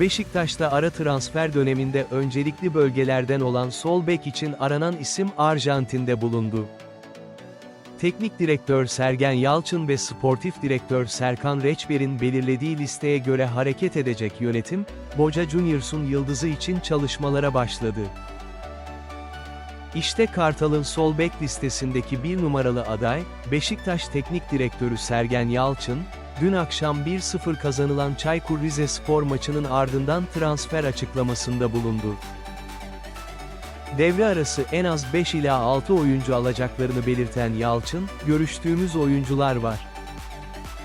Beşiktaş'ta ara transfer döneminde öncelikli bölgelerden olan sol bek için aranan isim Arjantin'de bulundu. Teknik direktör Sergen Yalçın ve sportif direktör Serkan Reçber'in belirlediği listeye göre hareket edecek yönetim, Boca Juniors'un yıldızı için çalışmalara başladı. İşte Kartal'ın sol bek listesindeki bir numaralı aday, Beşiktaş Teknik Direktörü Sergen Yalçın, dün akşam 1-0 kazanılan Çaykur Rizespor maçının ardından transfer açıklamasında bulundu. Devre arası en az 5 ila 6 oyuncu alacaklarını belirten Yalçın, görüştüğümüz oyuncular var.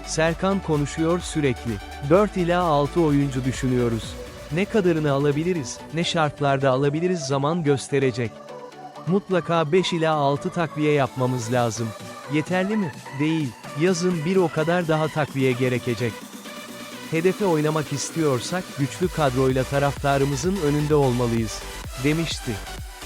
Serkan konuşuyor sürekli. 4 ila 6 oyuncu düşünüyoruz. Ne kadarını alabiliriz, ne şartlarda alabiliriz zaman gösterecek. Mutlaka 5 ila 6 takviye yapmamız lazım. Yeterli mi? Değil. Yazın bir o kadar daha takviye gerekecek. Hedefe oynamak istiyorsak güçlü kadroyla taraftarımızın önünde olmalıyız, demişti.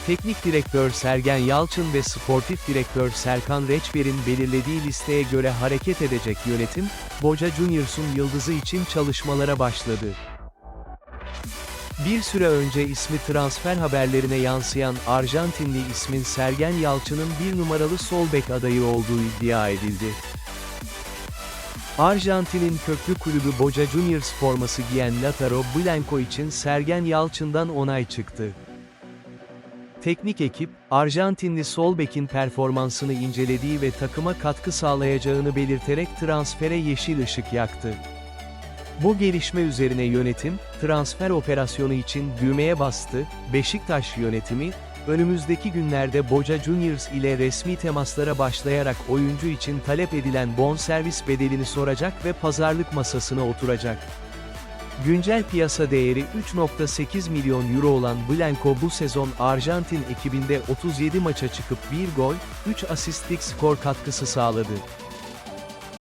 Teknik direktör Sergen Yalçın ve sportif direktör Serkan Reçber'in belirlediği listeye göre hareket edecek yönetim, Boca Juniors'un yıldızı için çalışmalara başladı. Bir süre önce ismi transfer haberlerine yansıyan Arjantinli ismin Sergen Yalçın'ın bir numaralı sol bek adayı olduğu iddia edildi. Arjantin'in köklü kulübü Boca Juniors forması giyen Lautaro Blanco için Sergen Yalçın'dan onay çıktı. Teknik ekip, Arjantinli sol bekin performansını incelediği ve takıma katkı sağlayacağını belirterek transfere yeşil ışık yaktı. Bu gelişme üzerine yönetim, transfer operasyonu için düğmeye bastı, Beşiktaş yönetimi, önümüzdeki günlerde Boca Juniors ile resmi temaslara başlayarak oyuncu için talep edilen bonservis bedelini soracak ve pazarlık masasına oturacak. Güncel piyasa değeri 3.8 milyon euro olan Blanco bu sezon Arjantin ekibinde 37 maça çıkıp 1 gol, 3 asistlik skor katkısı sağladı.